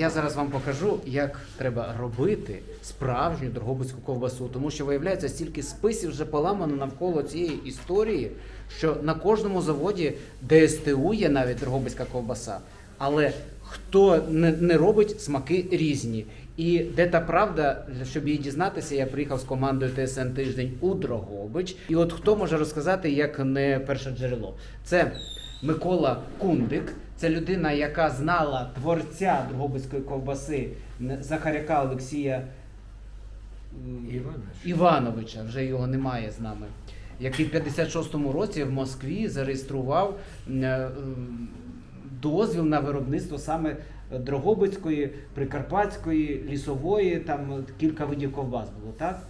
я зараз вам покажу, як треба робити справжню дрогобицьку ковбасу. Тому що виявляється, стільки списів вже поламано навколо цієї історії, що на кожному заводі ДСТУ є навіть дрогобицька ковбаса. Але хто не, не робить, смаки різні. І де та правда, щоб її дізнатися, я приїхав з командою ТСН тиждень у Дрогобич. І от хто може розказати, як не перше джерело? Це Микола Кундик, це людина, яка знала творця Дрогобицької ковбаси Захаряка Олексія Іванович. Івановича, вже його немає з нами, який в 56-му році в Москві зареєстрував е, дозвіл на виробництво саме Дрогобицької, Прикарпатської, лісової, там кілька видів ковбас було, так?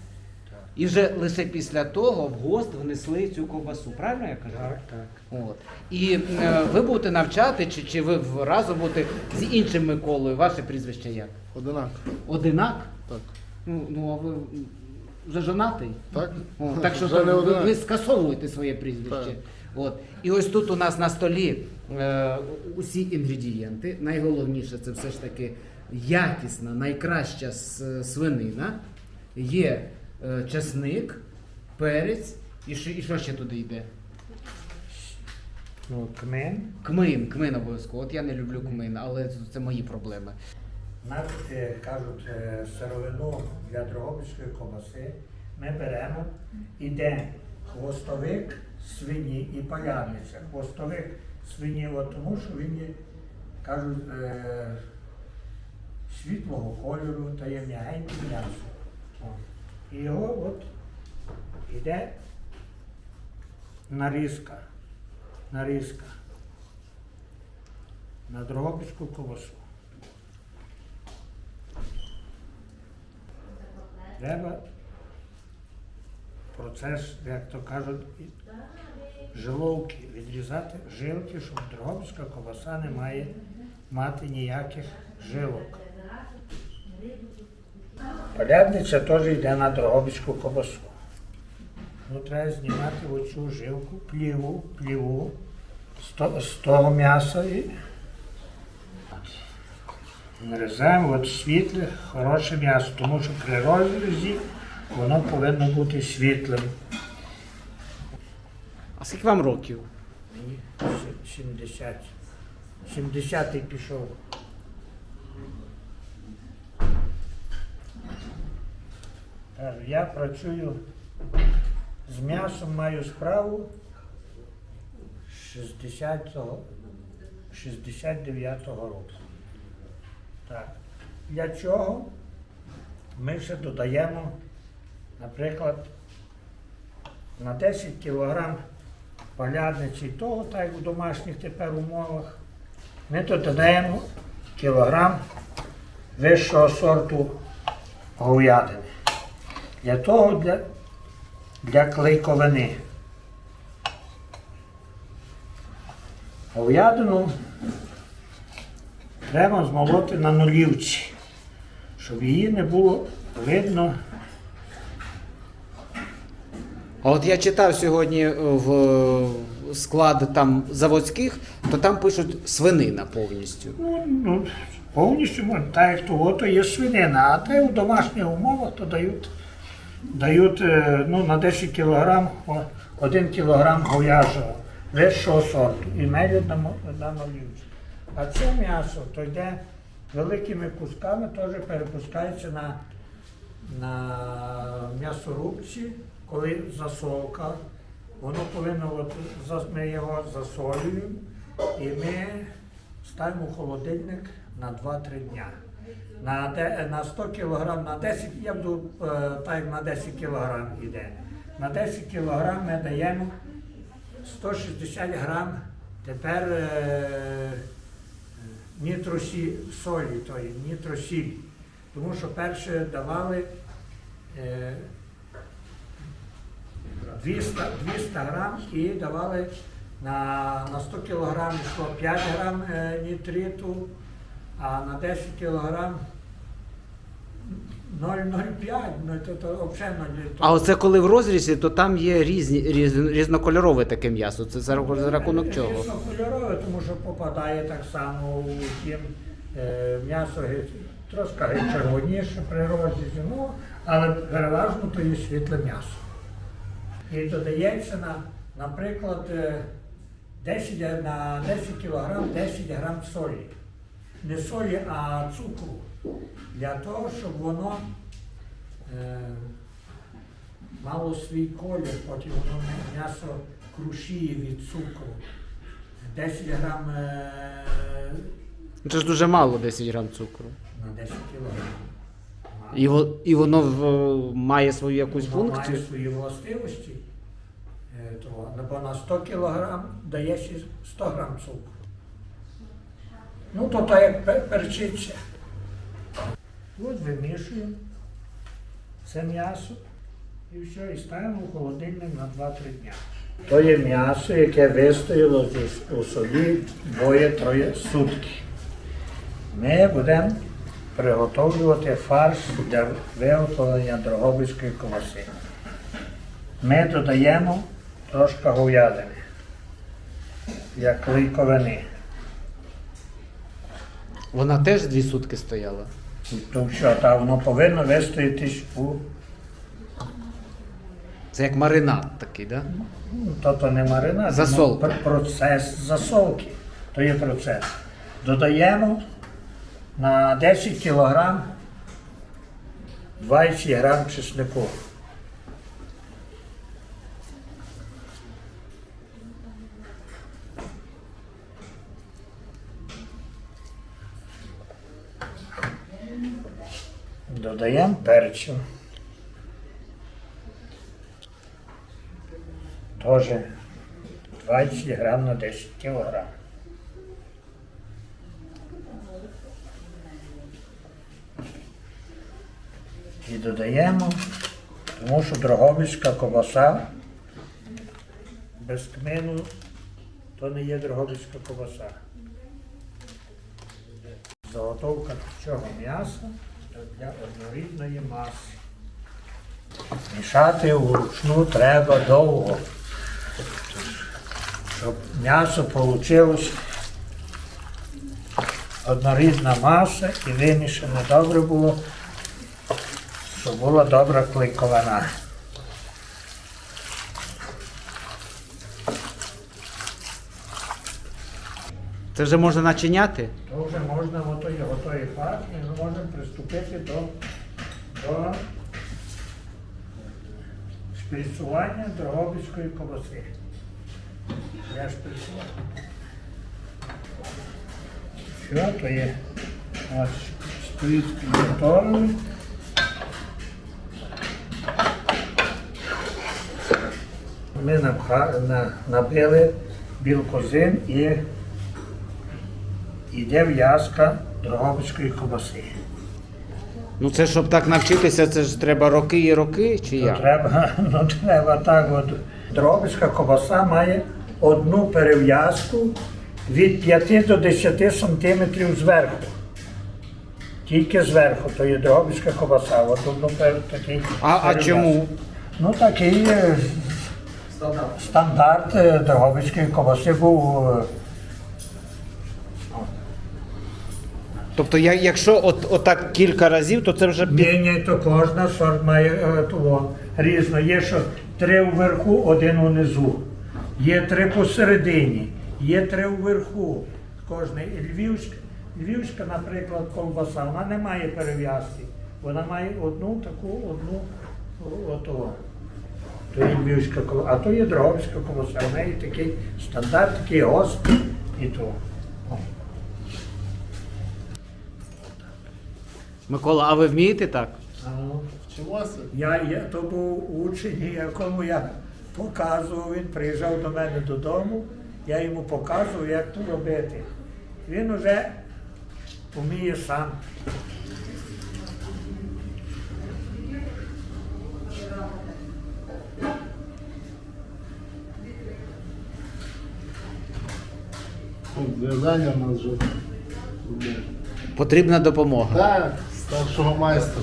І вже лише після того в ГОСТ внесли цю ковбасу. Правильно я кажу? так, так. От. І е, ви будете навчати, чи, чи ви разом будете з іншим Миколою? Ваше прізвище як? Одинак. Одинак? Так. Ну, ну а ви вже женатий? Так? О, так що Вже не ви, одинак. ви скасовуєте своє прізвище. Так. От. І ось тут у нас на столі е, усі інгредієнти. Найголовніше це все ж таки якісна, найкраща с- свинина. Є е, часник, перець, і що, і що ще туди йде? Ну, кмин. Кмин, кмин обов'язково. От я не люблю кмин, але це мої проблеми. Навіть е, кажуть, е, сировину для дрогобицької ковбаси ми беремо, іде хвостовик свині і палярниця. Хвостовик свині, от тому що він є, кажуть, е, світлого кольору та є м'ягеньке м'ясо. О. І його от іде нарізка. Нарізка на дрогобицьку ковбасу. Треба процес, як то кажуть, жиловки, відрізати жилки, щоб дрогобська ковбаса не має мати ніяких жилок. Полядниця теж йде на дрогобицьку ковбасу. Ну, треба знімати оцю жилку, пліву, пліву з, того м'яса і нарізаємо от світле, хороше м'ясо, тому що при розрізі воно повинно бути світлим. А скільки вам років? Мені 70. 70-й пішов. Кажу, Я працюю з м'ясом, маю справу 60-го, 69-го року. Так. Для чого? Ми ще додаємо, наприклад, на 10 кілограм полядниці того, так як у домашніх тепер умовах, ми додаємо кілограм вищого сорту говядини. Для того, для, для клейковини. Говядину треба змолоти на нулівці, щоб її не було видно. А от я читав сьогодні е, в склад там заводських, то там пишуть свинина повністю. Ну, ну, повністю. Так як того, то є свинина, а те в домашніх умовах то дають, дають е, ну, на 10 кг 1 кг говяжого вищого сорту і мелють на, мо- А це м'ясо то йде великими кусками, теж перепускається на, на м'ясорубці, коли засолка. Воно повинно, от, ми його засолюємо і ми ставимо в холодильник на 2-3 дня. На, на 100 кг, на 10, я буду е, так на 10 кг йде. На 10 кг ми даємо 160 грам тепер е, нітросі солі, тої, нітросіль. Тому що перше давали е, 200, 200 грам і давали на, на 100 кг йшло 5 грам е, нітриту, а на 10 кг 0,05, ну то, то взагалі 0,05. А оце коли в розрізі, то там є різні, різ, різнокольорове таке м'ясо. Це за, раху- за рахунок чого? Звісно, кольорове, тому що попадає так само у тім Е, М'ясо ге- трошки ге- червоніше при розрізі, ну, але переважно то є світле м'ясо. І додається, на, наприклад, е, 10, г- на 10 кг 10 грам солі. Не солі, а цукру. Для того, щоб воно е, мало свій колір, потім воно м'ясо крушіє від цукру. 10 грам е, Це ж дуже мало 10 грам цукру. на 10 кілограм. І, во- і воно в- має свою якусь Воно функцію. має свої властивості. Е, того. Бо на 100 кг дає ще 100 грам цукру. Ну, то так як перчиться. От вимішуємо це м'ясо і все, і ставимо в холодильник на 2-3 дня. То є м'ясо, яке вистояло у собі двоє-троє сутки. Ми будемо приготовлювати фарш для виготовлення дрогобицької ковбаси. Ми додаємо трошки говядини, як клейковини. Вона теж дві сутки стояла. То що, та воно повинно вистоятись у Це як маринад такий, да? Ну, то, то не маринад, Засолка. пр- процес засолки. То є процес. Додаємо на 10 кг 20 грам чеснику. Додаємо перцю. Теж 20 грам на 10 кілограм. І додаємо, тому що дрогобицька ковбаса без кмину то не є дрогобицька ковбаса. Заготовка цього м'яса для однорідної маси. Мішати вручну треба довго, щоб м'ясо вийшло однорідна маса і вимішане добре було, щоб була добра клейковина. Це вже можна начиняти? То вже можна готові, готові фарш, і ми можемо приступити до, до шприцювання дрогобицької колоси. Я шприцював. Що то є? Ось шприц підготовлений. Ми набили білкозин і йде в'язка дрогобицької ковбаси. Ну це щоб так навчитися, це ж треба роки і роки, чи Ну, як? треба, ну, треба так. От. Дрогобицька ковбаса має одну перев'язку від 5 до 10 сантиметрів зверху. Тільки зверху, то є дрогобицька ковбаса. От одну пер, такий А, а чому? Ну такий е, стандарт е, дрогобицької ковбаси був. е, Тобто, я- якщо от, отак кілька разів, то це вже. Ні, ні, то кожна сорт має е, того різно. Є що три вверху, один унизу. Є три посередині, є три вверху. Кожний. І Львівська, Львівська, наприклад, ковбаса, вона не має перев'язки. Вона має одну таку, одну отого. То є львівська ковбаса, а то є дрогобська ковбаса. В неї такий стандарт, такий гострий і то. Микола, а ви вмієте так? Ну. Я, я то був учень, якому я показував, він приїжджав до мене додому, я йому показував, як то робити. Він вже вміє сам. Зв'язання у нас вже. Потрібна допомога. Так, старшого майстра.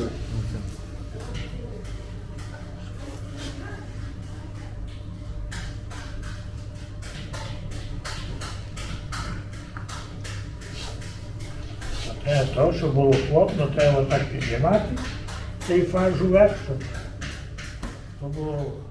того, щоб було плотно, треба так піднімати цей фарш вверх, щоб то було.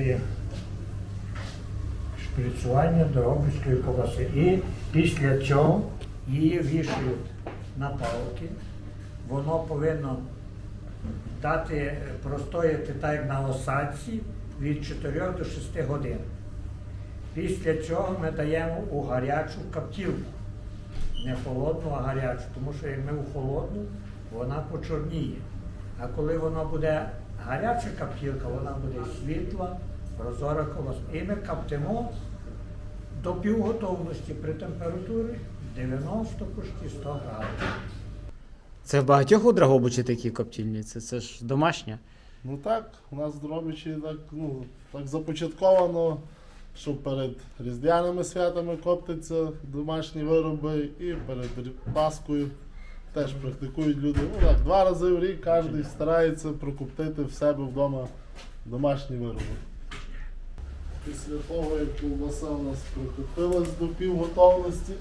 Є шприцювання доробицької ковбаси. І після цього її вішають на палки. Воно повинно дати простояти так, як на осадці від 4 до 6 годин. Після цього ми даємо у гарячу каптілку. Не холодну, а гарячу, тому що як ми у холодну, вона почорніє. А коли вона буде гаряча каптілка, вона буде світла, прозора колос. І ми каптимо до півготовності при температурі 90 почти 100 градусів. Це в багатьох у Драгобичі такі коптільні, це, це ж домашня. Ну так, у нас в Дробичі так, ну, так започатковано, що перед різдвяними святами коптяться домашні вироби і перед Паскою теж практикують люди. Ну так, два рази в рік кожен старається прокоптити в себе вдома домашні вироби. Після того, як ковбаса у нас прокоптилась до півготовності,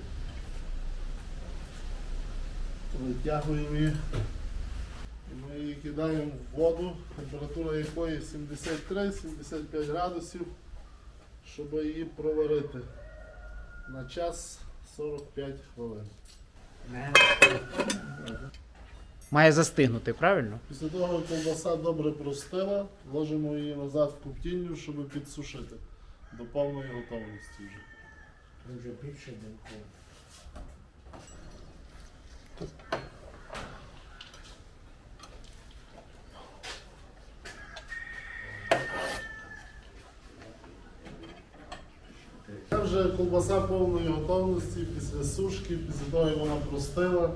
витягуємо її. Ми її кидаємо в воду, температура якої 73-75 градусів, щоб її проварити на час 45 хвилин. Має застигнути, правильно? Після того, як ковбаса добре простила, ложимо її назад в коптільню, щоб підсушити до повної готовності вже. Дуже більше білку. Це вже ковбаса повної готовності після сушки, після того, як вона простила.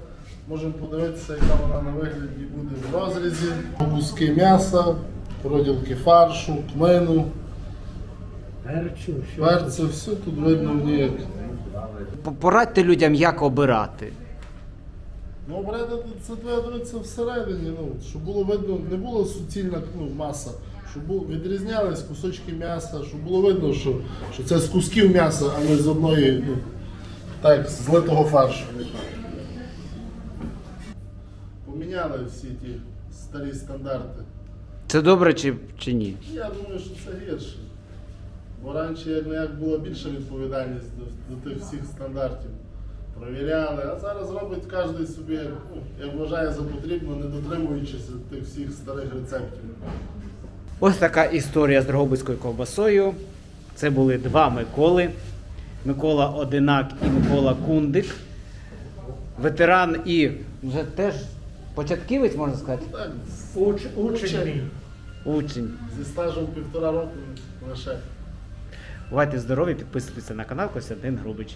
Можемо подивитися, яка вона на вигляді буде в розрізі. Куски м'яса, проділки фаршу, кмину, Перцю, все. перцю, все тут видно в ній як. Порадьте людям, як обирати. Ну, обрядати це треба дивитися всередині, ну, щоб було видно, не було суцільна ну, маса, щоб було, відрізнялись кусочки м'яса, щоб було видно, що, що це з кусків м'яса, а не з одної, ну, так, з злитого фаршу. Поміняли всі ті старі стандарти. Це добре чи, чи ні? Я думаю, що це гірше. Бо раніше як як була більша відповідальність до, до тих всіх стандартів. Провіряли, а зараз робить кожен собі, ну, як вважає за потрібно, не дотримуючись тих всіх старих рецептів. Ось така історія з Дрогобицькою ковбасою. Це були два Миколи. Микола Одинак і Микола Кундик. Ветеран і вже теж початківець, можна сказати, Так, Уч, учень учень. зі стажем півтора року лише. Бувайте здорові, підписуйтеся на канал Костянтин Грубич.